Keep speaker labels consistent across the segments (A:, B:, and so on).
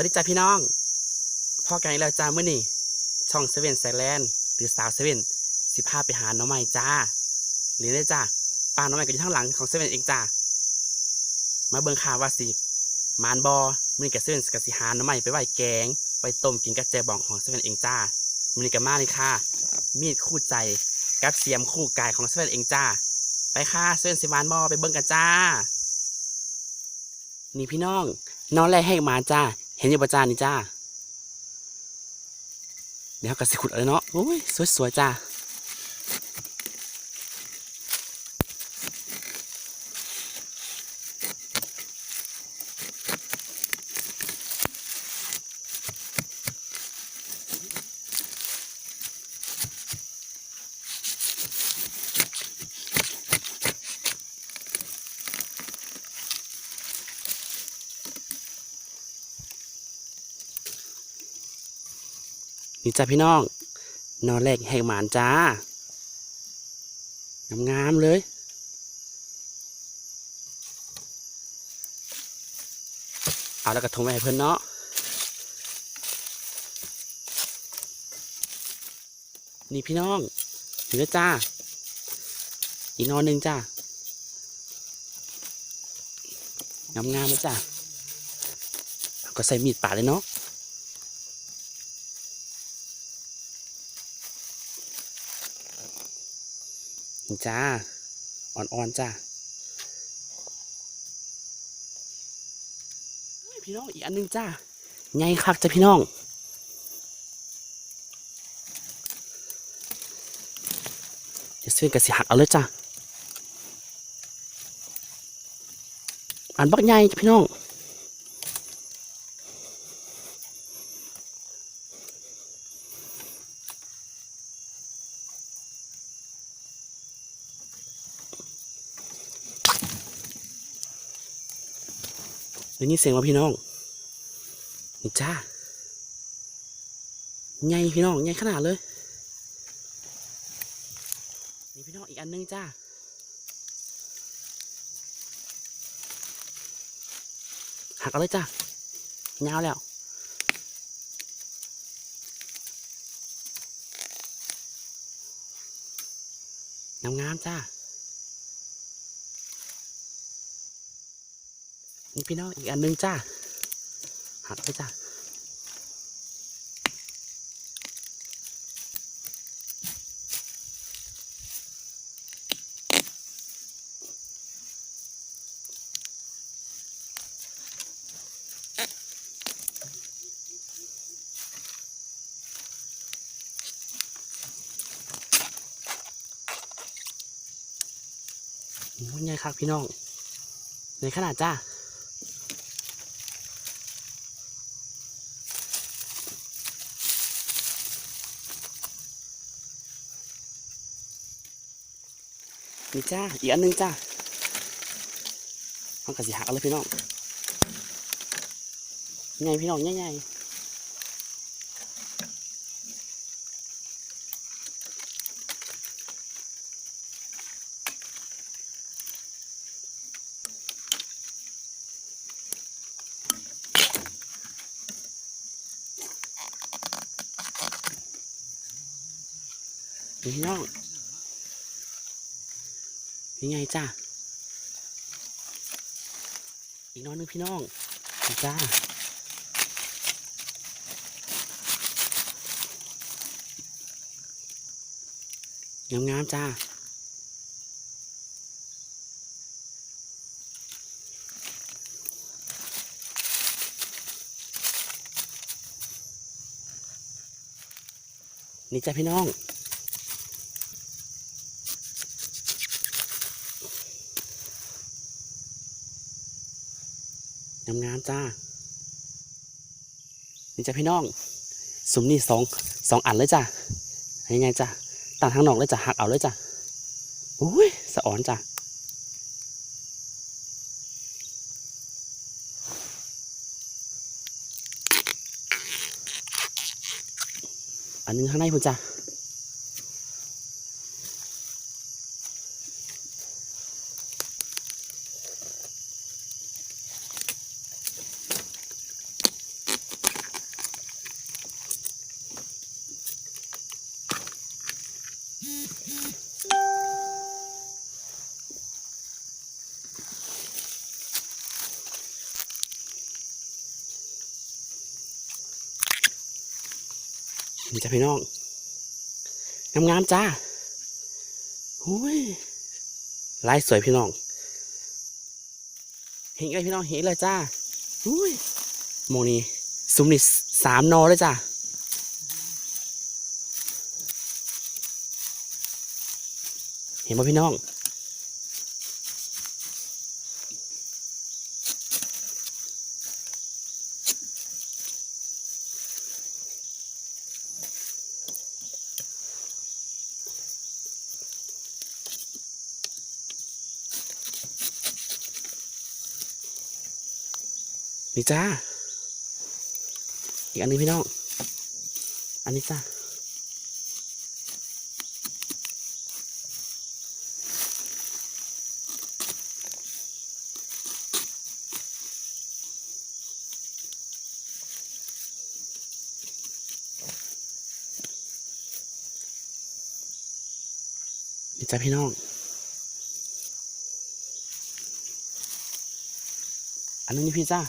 A: วัสดีจ้าพี่น้องพ่อกันอีกแล้วจ้าเมื่อนี่ช่องเซเว่นแซแลนหรือสาวเซเว่นสิพาไปหาน้องใหม่จ้าหรือได้จ้าป้าน้องใหม่ก็อยู่ข้างหลังของเซเว่นเองจ้ามาเบิ่งข่าวว่าสิมานบอมื่อนี้กับเซเว่นกับสิหาน้องใหม่ไปไหวแกง ไปต้มกินกับแจบองของเซเว่นเองจ้ามื่อนี้กับมาเลยค่ะมีดคู่ใจกับเสียมคู่กายของเซเว่นเองจ้าไปค่ะเซเว่นสิมานบอไปเบิ่งกันจ้า นี่พี่น้องน้องแรกให้มาจ้า เห็นอยู่ประจานนี่จ้า เดี๋ยวกระสิขุดเลยเนาะโอ้ยสวยๆจ้า นี่จ้าพี่น้องนอนแรกแหกหมานจ้างามๆเลยเอาแล้วกระทงไว้ให้เพื่อนเนาะนี่พี่น้องนี่แล้วจ้า อีกนอนหนึ่งจ้างามๆเลยจ้าเอาก็ใส่มีดปาดเลยเนาะ จ้า อ่อนๆจ้าพี่น้องอีกอันหนึงจ้าไงคักจ้ะพี่น้องเดี๋ยวเสื้อกระสีหักเอาเลยจ้าอันบักใหญ่จ้ะพี่น้อง ได้ยินเสียงว่าพี่น้องนี่จ้าใหญ่พี่น้องใหญ่ขนาดเลยนี่พี่น้องอีกอันหนึงจ้าหักเอาเลยจ้ายาวแล้วงามๆจ้า นี่พี่น้องอีกอันหนึงจ้าหักไปจ้าโอ้ยไงครับพี่น้องในขนาดจ้า นี่จ้า อีกอันหนึงจ้ามันกระสีหักเอาเลยพี่น้องไงพี่น้องไงไงนี่พี่น้อง ยังไงจ้าอีกน้อยนึงพี่น้องจ้างามๆจ้า นี่จ้าพี่น้อง งามๆจ้า นี่จ้าพี่น้องสุมนี่สองสองอันเลยจ้ายังไงจ้าตัดทางนอกเลยจ้าหักเอาเลยจ้าอุ้ยสะอ่อนจ้าอันนึงข้างในพุ่นจ้า นี่จ้าพี่น้องงามๆจ้าโอ้ยลายสวยพี่น้อง เห็นอีกเลยพี่น้องเห็นเลยจ้าอุ้ยโมงนี้ซุ้มนี่สามนอเลยจ้าเห็นป่ะพี่น้อง นี่จ้า อีกอันนึงพี่น้อง อันนี้จ้านี่จ้าพี่น้อง อันนี้นี่พี่จ้า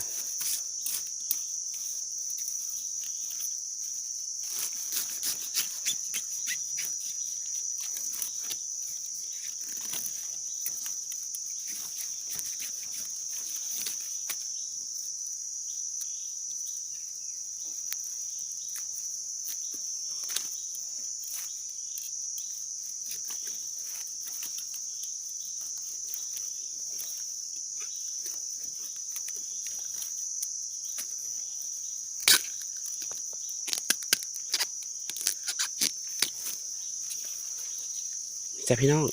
A: จ้ะพี่น้อง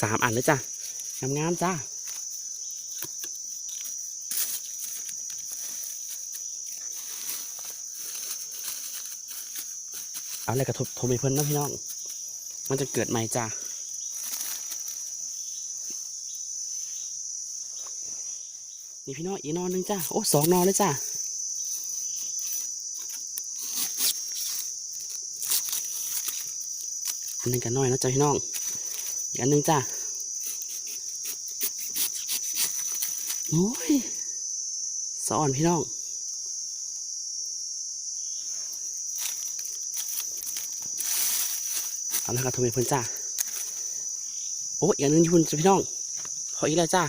A: สามอันเลยจ้ะงามๆจ้าเอาอะไรกระทบทรไปเพิ่อนนะพี่น้อง มันจะเกิดใหม่จ้านี่พี่น้องอีนอนหนึ่งจ้าโอ้สองนอนเลยจ้า นหนึงกันน้อยนะจ้าพี่น้องอีกอันหนึงจ้าโอ้ยสะอ่อนพี่น้องเอาละครับทรไปเพิ่นจ้าโอ้ยอีกอันหนึงอยู่พุ่นจ้ะพี่น้องพออีกแล้วจ้า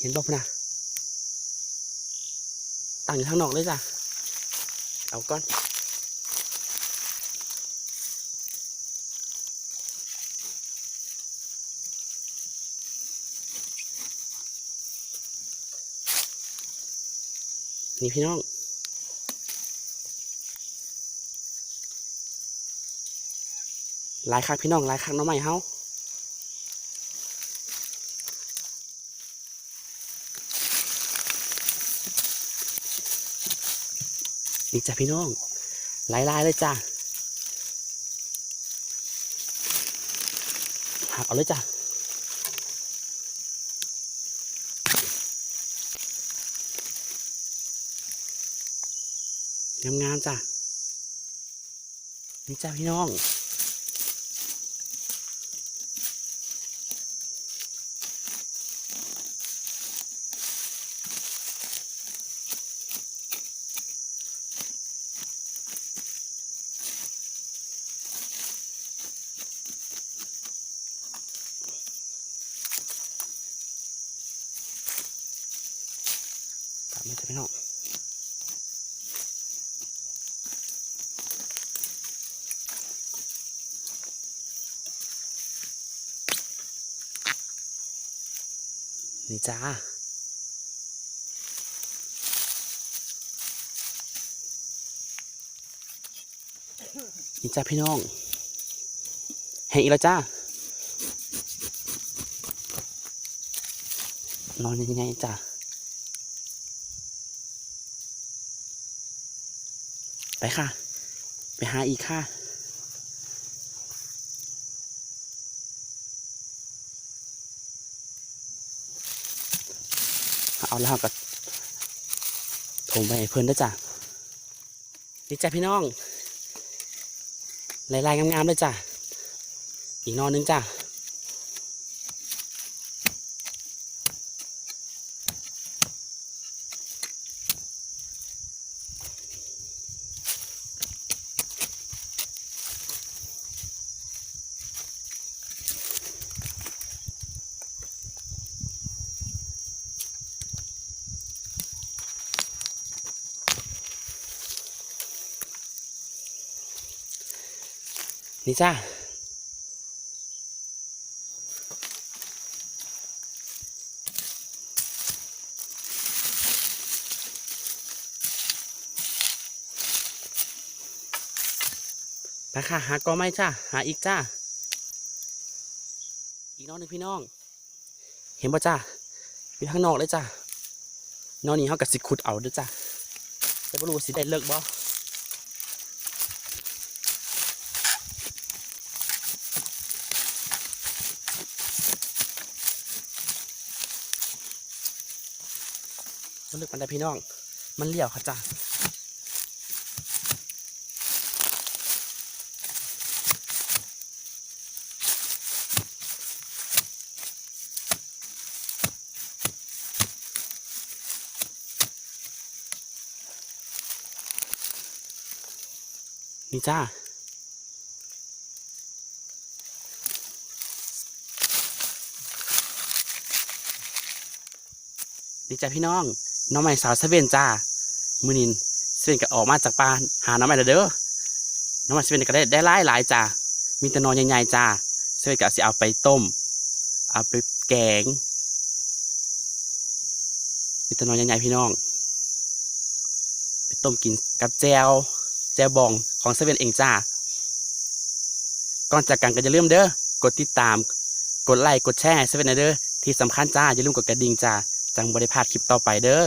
A: เห็นบอกพนะตั้งอยู่ข้างนอกเลยจ้าเอาก่อน นี่พี่น้องหลายคักพี่น้องหลายคักน้องใหม่เฮานี่จ้ะพี่น้องหลายลายเลยจ้ะหักเอาเลยจ้ะ งามๆจ้ะนี่จ้ะพี่น้องกลับมาจะพี่น้อง นี่จ้า นี่จ้าพี่น้องเห็นอีกแล้วจ้า นอนยังไงจ้าไปค่ะ ไปหาอีกค่ะ เอาแล้วก็โถมไปเพื่อนด้วยจ้ะนี่จ้ะพี่น้องลายๆงามๆเลยจ้ะอีกนอนนึงจ้ะ นี่จ้าไปค่ะหาก็ไม่จ้าหาอีกจ้าอีกน้องหนึ่งพี่น้อง เห็นป่ะจ้าอยู่ข้างนอกเลยจ้านอกนี้เขากับสิขุดเอาเด้วยจ้าแต่ไม่รู้สิได้เลิกบ่ มันลิกมันได้พี่น้อง มันเลี้ยวค่ะจ้านี่จ้าดีจ้าพี่น้อง น้องใหม่สาวเซเว่นจ้ามือนินเซเว่นก็ออกมาจากป่าหาน้องใหม่เด้อน้องใหม่เซเว่นก็ได้ได้หลายหลายจ้ามีแต่นอนใหญ่ๆจ้าเซเว่นก็สิเอาไปต้ม เอาไปแกงมีแต่นอนใหญ่ๆพี่น้อง ไปต้มกินกับแจวแจวบองของเซเว่นเองจ้าก่อนจากกันก็อย่าลืมเด้อกดติดตาม กดไลค์กดแชร์เซเว่นเด้อที่สำคัญจ้าอย่าลืมกดกระดิ่งจ้า จังบริพลาดคลิปต่อไปเด้อ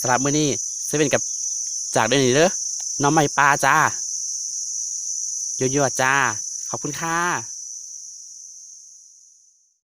A: สำหรับมื้อนี้เซเว่นกับจากเด้อนี่เด้อน้องไม่ปลาจ้ายั่วๆจ้า ขอบคุณค่ะ